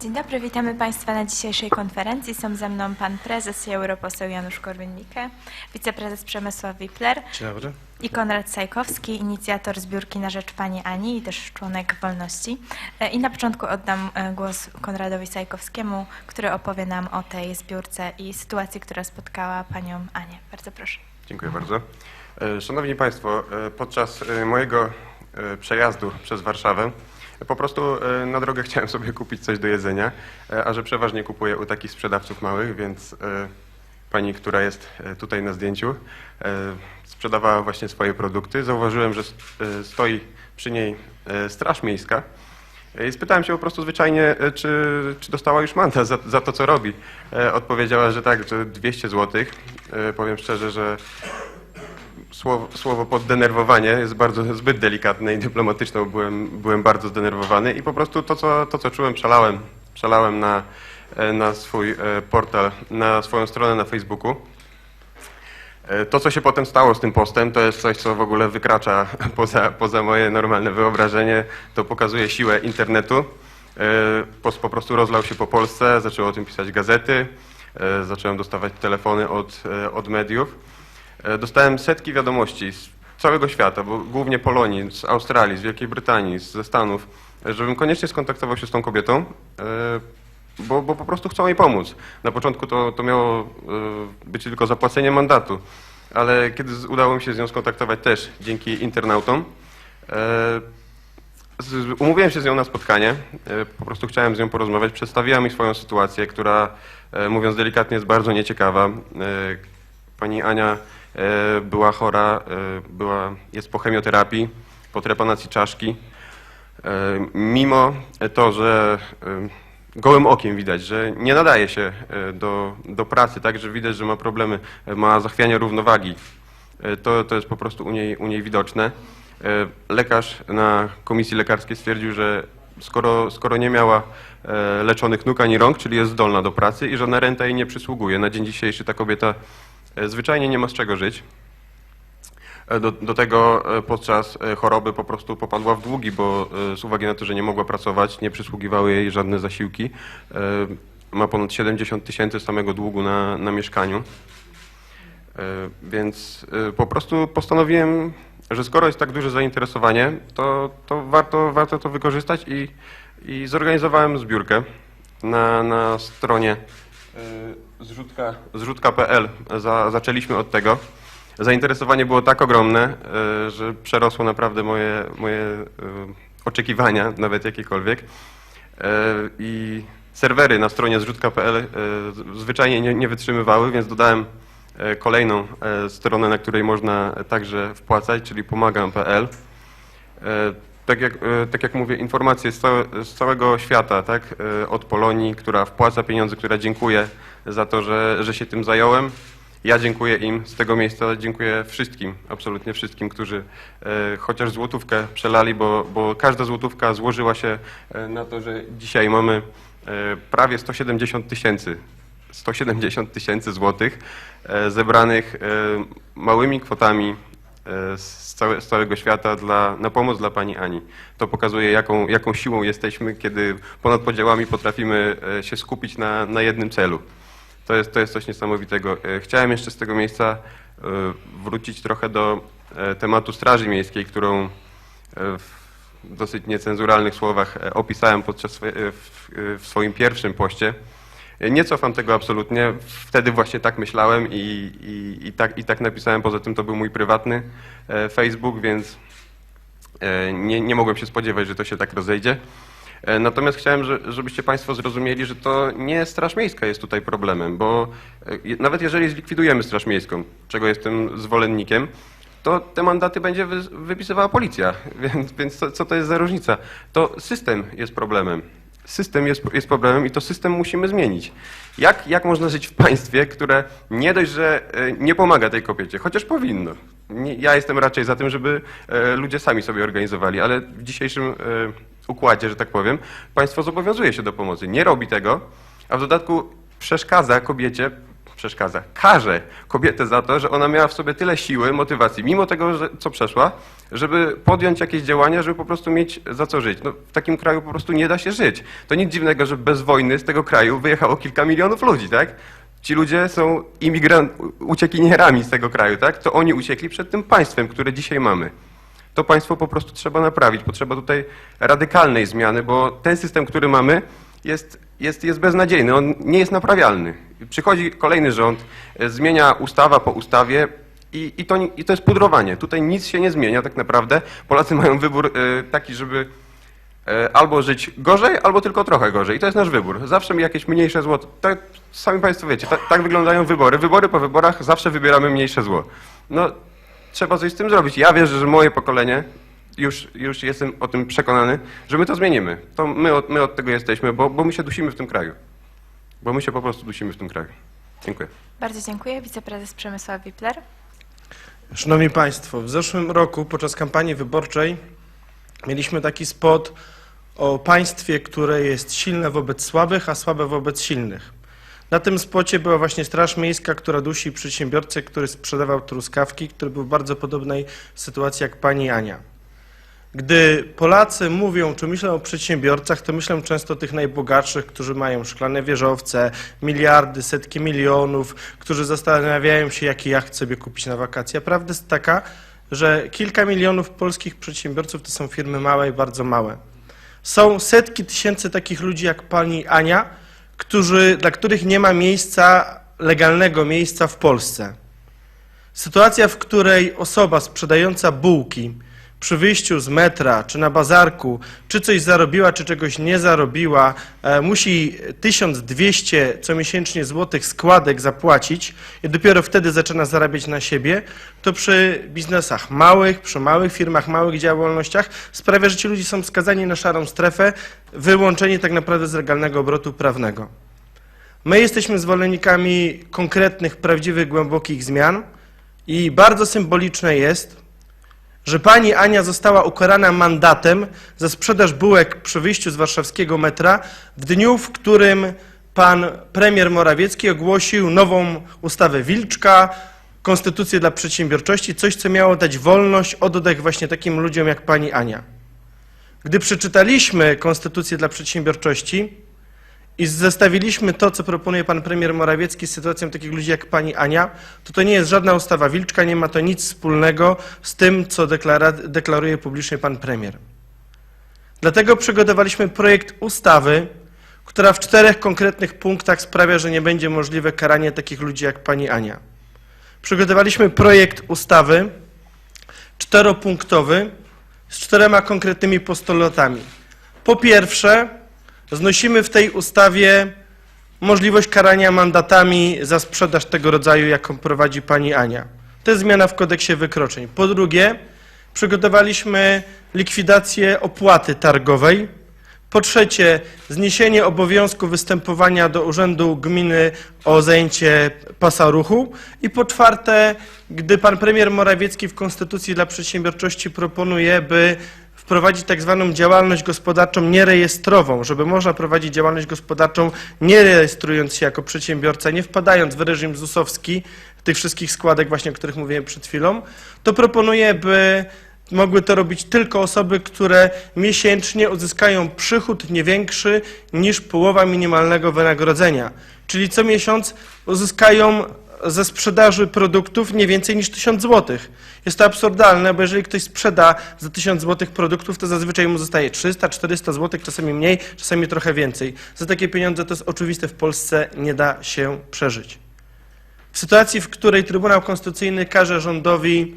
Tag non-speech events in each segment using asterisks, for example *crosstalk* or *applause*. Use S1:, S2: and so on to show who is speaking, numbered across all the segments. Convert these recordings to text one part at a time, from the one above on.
S1: Dzień dobry, witamy Państwa na dzisiejszej konferencji. Są ze mną Pan Prezes i Europoseł Janusz Korwin-Mikke, Wiceprezes Przemysław Wipler
S2: Dzień dobry.
S1: i Konrad Sajkowski, inicjator zbiórki na rzecz Pani Ani i też członek Wolności. E, I na początku oddam e, głos Konradowi Sajkowskiemu, który opowie nam o tej zbiórce i sytuacji, która spotkała Panią Anię. Bardzo proszę.
S2: Dziękuję bardzo. E, Szanowni Państwo, podczas mojego przejazdu przez Warszawę po prostu e, na drogę chciałem sobie kupić coś do jedzenia, e, a że przeważnie kupuję u takich sprzedawców małych, więc e, pani, która jest tutaj na zdjęciu, sprzedawała właśnie swoje produkty. Zauważyłem, że stoi przy niej straż miejska. I spytałem się po prostu zwyczajnie, czy, czy dostała już mandat za, za to, co robi. Odpowiedziała, że tak, że 200 zł. Powiem szczerze, że słowo, słowo poddenerwowanie jest bardzo zbyt delikatne i dyplomatyczne. Byłem, byłem bardzo zdenerwowany i po prostu to, co, to, co czułem, przelałem. Przelałem na, e, na swój e, portal, na swoją stronę na Facebooku. E, To, co się potem stało z tym postem, to jest coś, co w ogóle wykracza *laughs* poza, poza moje normalne wyobrażenie. To pokazuje siłę internetu. Post po prostu rozlał się po Polsce, zaczęły o tym pisać gazety, zacząłem dostawać telefony od, od mediów. E, Dostałem setki wiadomości z całego świata, bo głównie Polonii, z Australii, z Wielkiej Brytanii, ze Stanów, e, żebym koniecznie skontaktował się z tą kobietą, e, bo, bo po prostu chcą jej pomóc. Na początku to, to miało być tylko zapłacenie mandatu, ale kiedy udało mi się z nią skontaktować też dzięki internautom, Umówiłem się z nią na spotkanie, po prostu chciałem z nią porozmawiać, przedstawiła mi swoją sytuację, która mówiąc delikatnie jest bardzo nieciekawa. Pani Ania była chora, e, była, jest po chemioterapii, po trepanacji czaszki. E, Mimo to, że e, gołym okiem widać, że nie nadaje się e, do, do pracy, tak, że widać, że ma problemy, e, ma zachwianie równowagi, E, to, to jest po prostu u niej, u niej widoczne. E, Lekarz na komisji lekarskiej stwierdził, że skoro, skoro nie miała e, leczonych nóg ani rąk, czyli jest zdolna do pracy i żadna renta jej nie przysługuje. Na dzień dzisiejszy ta kobieta e, zwyczajnie nie ma z czego żyć. E, Do, do tego e, podczas e, choroby po prostu popadła w długi, bo e, z uwagi na to, że nie mogła pracować, nie przysługiwały jej żadne zasiłki. E, Ma ponad 70 tysięcy samego długu na, na mieszkaniu. E, Więc e, po prostu postanowiłem, że skoro jest tak duże zainteresowanie, to, to warto, warto to wykorzystać i, i zorganizowałem zbiórkę na, na stronie e, zrzutka, zrzutka.pl. Za, zaczęliśmy od tego. Zainteresowanie było tak ogromne, e, że przerosło naprawdę moje, moje e, oczekiwania, nawet jakiekolwiek. I serwery na stronie zrzutka.pl zwyczajnie nie, nie wytrzymywały, więc dodałem kolejną stronę, na której można także wpłacać, czyli pomagam.pl. Tak jak, e, tak jak mówię, informacje z, całe, z całego świata, tak, e, od Polonii, która wpłaca pieniądze, która dziękuję za to, że, że się tym zająłem. Ja dziękuję im z tego miejsca, dziękuję wszystkim, absolutnie wszystkim, którzy e, chociaż złotówkę przelali, bo, bo każda złotówka złożyła się na to, że dzisiaj mamy prawie 170 tysięcy 170 tysięcy złotych zebranych małymi kwotami z, całe, z całego świata dla, na pomoc dla pani Ani. To pokazuje, jaką, jaką siłą jesteśmy, kiedy ponad podziałami potrafimy e, się skupić na, na jednym celu. To jest, to jest coś niesamowitego. E, Chciałem jeszcze z tego miejsca e, wrócić trochę do e, tematu Straży Miejskiej, którą e, w dosyć niecenzuralnych słowach e, opisałem podczas e, w, e, w swoim pierwszym poście. Nie cofam tego absolutnie. Wtedy właśnie tak myślałem i, i, i, tak, i tak napisałem. Poza tym to był mój prywatny e, Facebook, więc e, nie, nie mogłem się spodziewać, że to się tak rozejdzie. E, Natomiast chciałem, że- żebyście Państwo zrozumieli, że to nie Straż Miejska jest tutaj problemem, bo nawet jeżeli zlikwidujemy Straż Miejską, czego jestem zwolennikiem, to te mandaty będzie wy- wypisywała policja. *laughs* Więc, więc co, co to jest za różnica? To system jest problemem. System jest, jest problemem i to system musimy zmienić. Jak, jak można żyć w państwie, które nie dość, że e, nie pomaga tej kobiecie, chociaż powinno. Nie, ja jestem raczej za tym, żeby e, ludzie sami sobie organizowali, ale w dzisiejszym e, układzie, że tak powiem, państwo zobowiązuje się do pomocy. Nie robi tego, a w dodatku przeszkadza kobiecie przeszkadza. Karze kobietę za to, że ona miała w sobie tyle siły, motywacji, mimo tego, że, co przeszła, żeby podjąć jakieś działania, żeby po prostu mieć za co żyć. No, w takim kraju po prostu nie da się żyć. To nic dziwnego, że bez wojny z tego kraju wyjechało kilka milionów ludzi, tak? Ci ludzie są imigrant, uciekinierami z tego kraju, tak? To oni uciekli przed tym państwem, które dzisiaj mamy. To państwo po prostu trzeba naprawić. Potrzeba tutaj radykalnej zmiany, bo ten system, który mamy, jest, jest, jest beznadziejny. On nie jest naprawialny. Przychodzi kolejny rząd, e, zmienia ustawa po ustawie i, i, to, i to jest pudrowanie. Tutaj nic się nie zmienia tak naprawdę. Polacy mają wybór e, taki, żeby e, albo żyć gorzej, albo tylko trochę gorzej. I to jest nasz wybór. Zawsze jakieś mniejsze zło. Tak, sami Państwo wiecie, tak, tak wyglądają wybory. Wybory po wyborach zawsze wybieramy mniejsze zło. No, trzeba coś z tym zrobić. Ja wierzę, że moje pokolenie, już, już jestem o tym przekonany, że my to zmienimy. To my my od tego jesteśmy, bo, bo my się dusimy w tym kraju. Bo my się po prostu dusimy w tym kraju. Dziękuję.
S1: Bardzo dziękuję. Wiceprezes Przemysław Wipler.
S3: Szanowni Państwo, w zeszłym roku podczas kampanii wyborczej mieliśmy taki spot o państwie, które jest silne wobec słabych, a słabe wobec silnych. Na tym spocie była właśnie Straż Miejska, która dusi przedsiębiorcę, który sprzedawał truskawki, który był w bardzo podobnej sytuacji jak pani Ania. Gdy Polacy mówią, czy myślą o przedsiębiorcach, to myślą często o tych najbogatszych, którzy mają szklane wieżowce, miliardy, setki milionów, którzy zastanawiają się, jaki jacht sobie kupić na wakacje. Prawda jest taka, że kilka milionów polskich przedsiębiorców to są firmy małe i bardzo małe. Są setki tysięcy takich ludzi jak pani Ania, którzy, dla których nie ma miejsca, legalnego miejsca w Polsce. Sytuacja, w której osoba sprzedająca bułki przy wyjściu z metra, czy na bazarku, czy coś zarobiła, czy czegoś nie zarobiła, e, musi 1200 co miesięcznie złotych składek zapłacić i dopiero wtedy zaczyna zarabiać na siebie, to przy biznesach małych, przy małych firmach, małych działalnościach sprawia, że ci ludzie są skazani na szarą strefę, wyłączeni tak naprawdę z legalnego obrotu prawnego. My jesteśmy zwolennikami konkretnych, prawdziwych, głębokich zmian i bardzo symboliczne jest, że pani Ania została ukarana mandatem za sprzedaż bułek przy wyjściu z warszawskiego metra w dniu, w którym pan premier Morawiecki ogłosił nową ustawę Wilczka, konstytucję dla przedsiębiorczości, coś, co miało dać wolność, oddech właśnie takim ludziom jak pani Ania. Gdy przeczytaliśmy konstytucję dla przedsiębiorczości, i zestawiliśmy to, co proponuje pan premier Morawiecki z sytuacją takich ludzi jak pani Ania, to to nie jest żadna ustawa Wilczka, nie ma to nic wspólnego z tym, co deklara, deklaruje publicznie pan premier. Dlatego przygotowaliśmy projekt ustawy, która w czterech konkretnych punktach sprawia, że nie będzie możliwe karanie takich ludzi jak pani Ania. Przygotowaliśmy projekt ustawy czteropunktowy z czterema konkretnymi postulatami. Po pierwsze, Znosimy w tej ustawie możliwość karania mandatami za sprzedaż tego rodzaju, jaką prowadzi pani Ania. To jest zmiana w kodeksie wykroczeń. Po drugie, przygotowaliśmy likwidację opłaty targowej. Po trzecie, zniesienie obowiązku występowania do Urzędu Gminy o zajęcie pasa ruchu. I po czwarte, gdy pan premier Morawiecki w Konstytucji dla Przedsiębiorczości proponuje, by wprowadzić tak zwaną działalność gospodarczą nierejestrową, żeby można prowadzić działalność gospodarczą nie rejestrując się jako przedsiębiorca, nie wpadając w reżim ZUS-owski tych wszystkich składek właśnie, o których mówiłem przed chwilą, to proponuję, by mogły to robić tylko osoby, które miesięcznie uzyskają przychód nie większy niż połowa minimalnego wynagrodzenia. Czyli co miesiąc uzyskają ze sprzedaży produktów nie więcej niż 1000 zł. Jest to absurdalne, bo jeżeli ktoś sprzeda za 1000 zł produktów, to zazwyczaj mu zostaje 300-400 zł, czasami mniej, czasami trochę więcej. Za takie pieniądze to jest oczywiste, w Polsce nie da się przeżyć. W sytuacji, w której Trybunał Konstytucyjny każe rządowi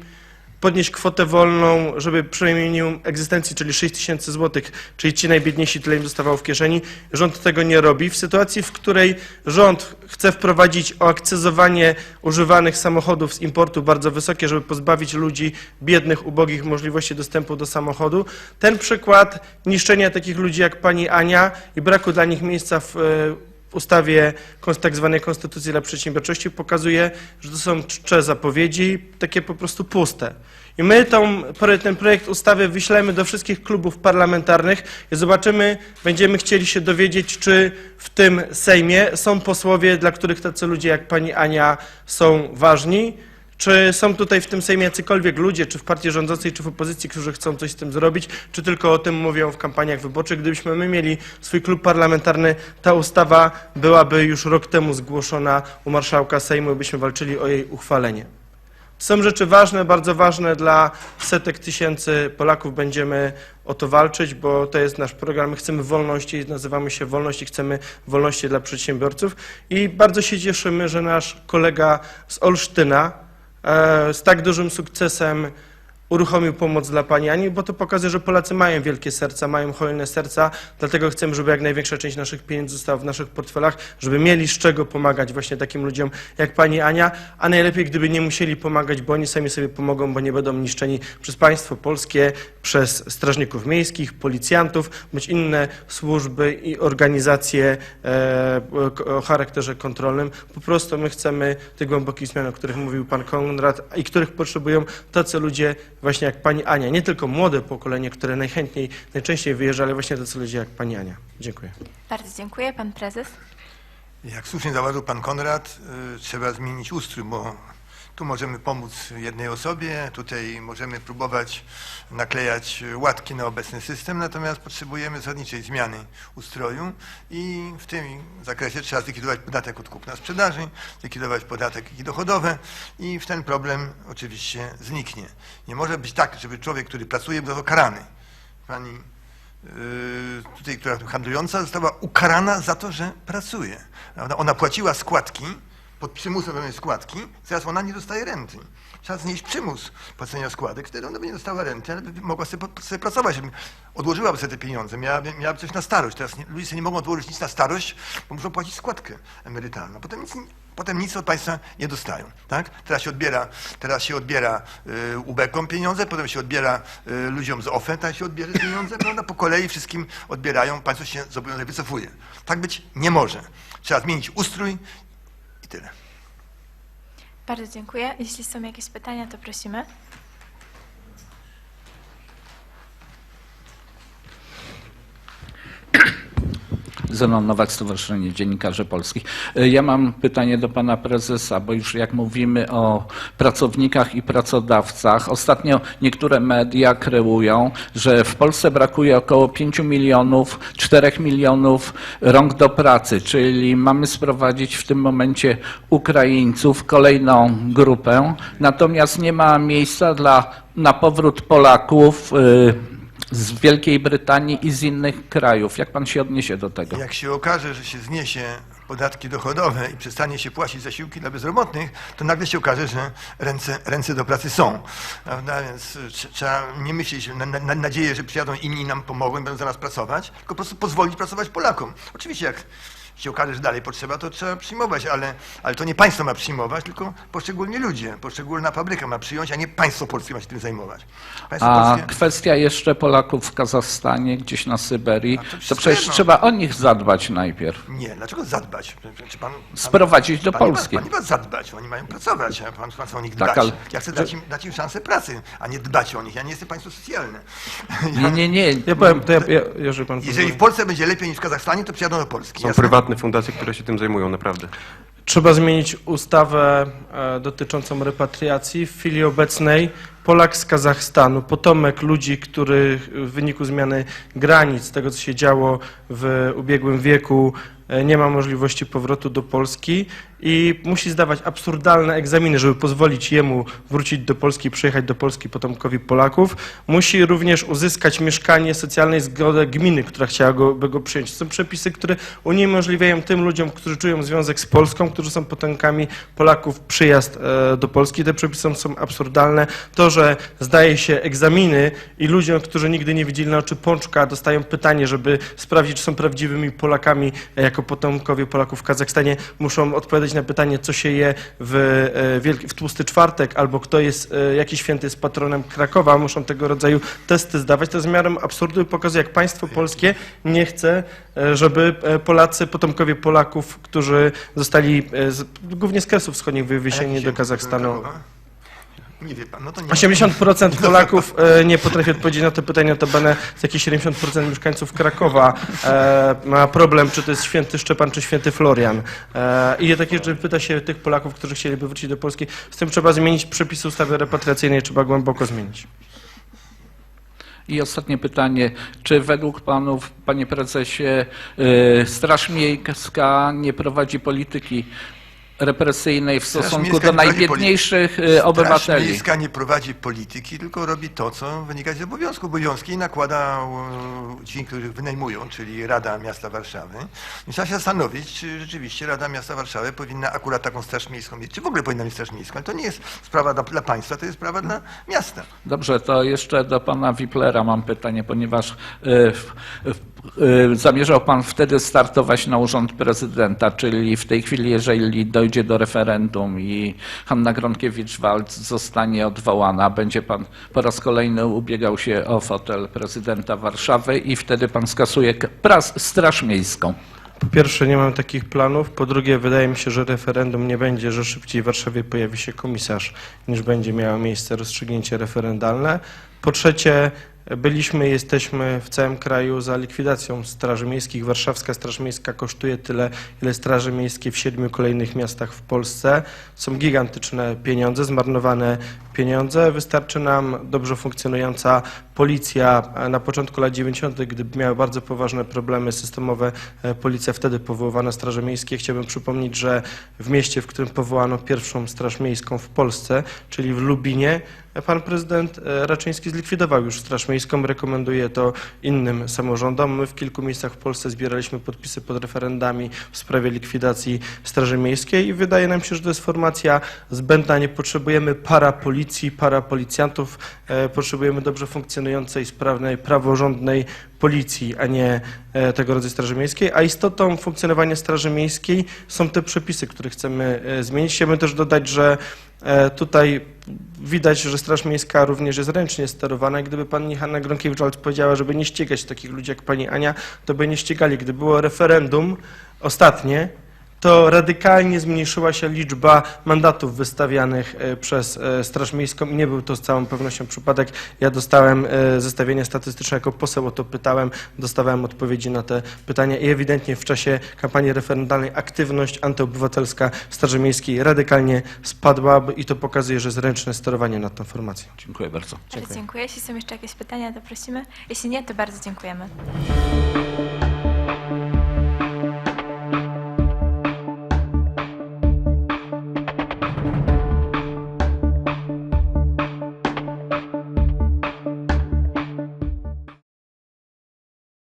S3: podnieść kwotę wolną, żeby przy minimum egzystencji, czyli 6 tysięcy złotych, czyli ci najbiedniejsi tyle im dostawało w kieszeni, rząd tego nie robi. W sytuacji, w której rząd chce wprowadzić oakcyzowanie używanych samochodów z importu bardzo wysokie, żeby pozbawić ludzi biednych, ubogich możliwości dostępu do samochodu, ten przykład niszczenia takich ludzi jak pani Ania i braku dla nich miejsca w, e, w ustawie tak zwanej Konstytucji dla Przedsiębiorczości pokazuje, że to są czcze zapowiedzi, takie po prostu puste. I my tą, ten projekt ustawy wyślemy do wszystkich klubów parlamentarnych i zobaczymy, będziemy chcieli się dowiedzieć, czy w tym Sejmie są posłowie, dla których tacy ludzie jak pani Ania są ważni, czy są tutaj w tym Sejmie jacykolwiek ludzie, czy w partii rządzącej, czy w opozycji, którzy chcą coś z tym zrobić, czy tylko o tym mówią w kampaniach wyborczych? Gdybyśmy my mieli swój klub parlamentarny, ta ustawa byłaby już rok temu zgłoszona u marszałka Sejmu i byśmy walczyli o jej uchwalenie. Są rzeczy ważne, bardzo ważne dla setek tysięcy Polaków. Będziemy o to walczyć, bo to jest nasz program. My chcemy wolności, nazywamy się Wolność i chcemy wolności dla przedsiębiorców. I bardzo się cieszymy, że nasz kolega z Olsztyna z tak dużym sukcesem uruchomił pomoc dla pani Ani, bo to pokazuje, że Polacy mają wielkie serca, mają hojne serca, dlatego chcemy, żeby jak największa część naszych pieniędzy została w naszych portfelach, żeby mieli z czego pomagać właśnie takim ludziom jak pani Ania, a najlepiej gdyby nie musieli pomagać, bo oni sami sobie pomogą, bo nie będą niszczeni przez państwo polskie, przez strażników miejskich, policjantów, bądź inne służby i organizacje e, o charakterze kontrolnym. Po prostu my chcemy tych głębokich zmian, o których mówił pan Konrad i których potrzebują tacy ludzie właśnie jak pani Ania. Nie tylko młode pokolenie, które najchętniej, najczęściej wyjeżdża, ale właśnie tacy ludzie jak pani Ania. Dziękuję.
S1: Bardzo dziękuję. Pan prezes?
S4: Jak słusznie zauważył pan Konrad, y, trzeba zmienić ustrój, bo tu możemy pomóc jednej osobie, tutaj możemy próbować naklejać łatki na obecny system, natomiast potrzebujemy zasadniczej zmiany ustroju i w tym zakresie trzeba zlikwidować podatek od kupna sprzedaży, zlikwidować podatki dochodowe i w ten problem oczywiście zniknie. Nie może być tak, żeby człowiek, który pracuje, był karany. Pani yy, tutaj, która handlująca, została ukarana za to, że pracuje. Ona płaciła składki, pod przymusem pewnej składki, teraz ona nie dostaje renty. Trzeba znieść przymus płacenia składek, wtedy ona by nie dostała renty, ale by mogła sobie, sobie pracować, odłożyłaby sobie te pieniądze, miałaby, miałaby coś na starość. Teraz nie, ludzie sobie nie mogą odłożyć nic na starość, bo muszą płacić składkę emerytalną. Potem nic, potem nic od państwa nie dostają. Tak? Teraz się odbiera, teraz się odbiera y, ubekom pieniądze, potem się odbiera y, ludziom z OFE, teraz się odbierze pieniądze, prawda? po kolei wszystkim odbierają, państwo się zobowiązuje, wycofuje. Tak być nie może. Trzeba zmienić ustrój tyle.
S1: Bardzo dziękuję. Jeśli są jakieś pytania, to prosimy.
S5: Zenon Nowak, Stowarzyszenie Dziennikarzy Polskich. E, Ja mam pytanie do pana prezesa, bo już jak mówimy o pracownikach i pracodawcach, ostatnio niektóre media kreują, że w Polsce brakuje około 5 milionów, 4 milionów rąk do pracy, czyli mamy sprowadzić w tym momencie Ukraińców, kolejną grupę, natomiast nie ma miejsca dla, na powrót Polaków y, z Wielkiej Brytanii i z innych krajów. Jak pan się odniesie do tego?
S4: Jak się okaże, że się zniesie podatki dochodowe i przestanie się płacić zasiłki dla bezrobotnych, to nagle się okaże, że ręce, ręce do pracy są. Prawda? Więc trze- trzeba nie myśleć, na, na, na nadzieję, że przyjadą inni nam pomogą i będą za nas pracować, tylko po prostu pozwolić pracować Polakom. Oczywiście jak się okaże, że dalej potrzeba, to trzeba przyjmować, ale, ale to nie państwo ma przyjmować, tylko poszczególni ludzie, poszczególna fabryka ma przyjąć, a nie państwo polskie ma się tym zajmować. Państwo
S5: A
S4: polskie...
S5: kwestia jeszcze Polaków w Kazachstanie, gdzieś na Syberii,
S4: to
S5: to przecież
S4: jedno.
S5: trzeba o nich zadbać najpierw.
S4: Nie, dlaczego zadbać? Czy pan, pan,
S5: Sprowadzić do
S4: pan
S5: Polski.
S4: Nie ma, pan nie ma zadbać, oni mają pracować, a pan, pan chce o nich
S5: Tak,
S4: dbać.
S5: ale-
S4: Ja chcę dać im, dać im szansę pracy, a nie dbać o nich. Ja nie jestem państwo socjalne.
S5: Nie, nie, nie.
S3: Ja powiem, to ja, ja, jeżeli pan
S4: Jeżeli
S3: pozwoli.
S4: w Polsce będzie lepiej niż w Kazachstanie, to przyjadą do Polski.
S2: Są prywatne fundacje, które się tym zajmują, naprawdę.
S3: Trzeba zmienić ustawę e, dotyczącą repatriacji. W chwili obecnej Polak z Kazachstanu, potomek ludzi, których w wyniku zmiany granic, tego co się działo w ubiegłym wieku, nie ma możliwości powrotu do Polski i musi zdawać absurdalne egzaminy, żeby pozwolić jemu wrócić do Polski, przyjechać do Polski potomkowi Polaków. Musi również uzyskać mieszkanie socjalnej zgodę gminy, która chciałaby go przyjąć. To są przepisy, które uniemożliwiają tym ludziom, którzy czują związek z Polską, którzy są potomkami Polaków, przyjazd e, do Polski. Te przepisy są- absurdalne. To, że zdaje się egzaminy i ludziom, którzy nigdy nie widzieli na oczy pączka, dostają pytanie, żeby sprawdzić, czy są prawdziwymi Polakami, jak jako potomkowie Polaków w Kazachstanie muszą odpowiadać na pytanie, co się je w, e, w tłusty czwartek, albo kto jest, e, jaki święty jest patronem Krakowa, muszą tego rodzaju testy zdawać. To jest miarą absurdu i pokazuje, jak państwo polskie nie chce, e, żeby Polacy, potomkowie Polaków, którzy zostali z, głównie z Kresów Wschodnich wywiezieni do Kazachstanu.
S4: Nie wie pan, no to nie
S3: 80% Polaków e, nie potrafi odpowiedzieć na to pytanie, notabene z jakieś 70% mieszkańców Krakowa e, ma problem, czy to jest święty Szczepan, czy święty Florian. E, I takie rzeczy pyta się tych Polaków, którzy chcieliby wrócić do Polski. Z tym trzeba zmienić przepisy ustawy repatriacyjnej, trzeba głęboko zmienić.
S5: I ostatnie pytanie. Czy według panów, panie prezesie, y, Straż Miejska nie prowadzi polityki represyjnej w stosunku do najbiedniejszych
S4: Straż
S5: obywateli?
S4: Miejska nie prowadzi polityki, tylko robi to, co wynika z obowiązku. Obowiązki nakłada e, ci, których wynajmują, czyli Rada Miasta Warszawy. I trzeba się zastanowić, czy rzeczywiście Rada Miasta Warszawy powinna akurat taką straż miejską mieć, czy w ogóle powinna mieć straż miejską. Ale to nie jest sprawa dla, państwa, to jest sprawa dla miasta.
S5: Dobrze, to jeszcze do pana Wiplera mam pytanie, ponieważ y, zamierzał pan wtedy startować na urząd prezydenta, czyli w tej chwili, jeżeli dojdzie do referendum i Hanna Gronkiewicz-Waltz zostanie odwołana, będzie pan po raz kolejny ubiegał się o fotel prezydenta Warszawy i wtedy pan skasuje pras, Straż Miejską.
S3: Po pierwsze, nie mam takich planów. Po drugie, wydaje mi się, że referendum nie będzie, że szybciej w Warszawie pojawi się komisarz, niż będzie miało miejsce rozstrzygnięcie referendalne. Po trzecie, byliśmy jesteśmy w całym kraju za likwidacją Straży Miejskich. Warszawska Straż Miejska kosztuje tyle, ile Straży Miejskie w siedmiu kolejnych miastach w Polsce. Są gigantyczne pieniądze, zmarnowane pieniądze. Wystarczy nam dobrze funkcjonująca policja. Na początku lat 90., gdy miały bardzo poważne problemy systemowe, e, policja wtedy powoływano Straże Miejskie. Chciałbym przypomnieć, że w mieście, w którym powołano pierwszą Straż Miejską w Polsce, czyli w Lubinie, pan prezydent e, Raczyński zlikwidował już Straż Miejską, rekomenduje to innym samorządom. My w kilku miejscach w Polsce zbieraliśmy podpisy pod referendami w sprawie likwidacji Straży Miejskiej i wydaje nam się, że to jest formacja zbędna. Nie potrzebujemy parapolicji, parapolicjantów, e, potrzebujemy dobrze funkcjonującej, sprawnej, praworządnej policji, a nie e, tego rodzaju Straży Miejskiej. A istotą funkcjonowania Straży Miejskiej są te przepisy, które chcemy zmienić. Chciałbym też dodać, że tutaj widać, że Straż Miejska również jest ręcznie sterowana gdyby pani Hanna Gronkiewicz powiedziała, żeby nie ścigać takich ludzi jak pani Ania, to by nie ścigali. Gdy było referendum ostatnie, to radykalnie zmniejszyła się liczba mandatów wystawianych e, przez e, Straż Miejską i nie był to z całą pewnością przypadek. Ja dostałem e, zestawienie statystyczne jako poseł, o to pytałem, dostawałem odpowiedzi na te pytania i ewidentnie w czasie kampanii referendalnej aktywność antyobywatelska Straży Miejskiej radykalnie spadła i to pokazuje, że jest ręczne sterowanie nad tą formacją.
S5: Dziękuję bardzo.
S1: Bardzo dziękuję. Jeśli są jeszcze jakieś pytania, to prosimy. Jeśli nie, to bardzo dziękujemy.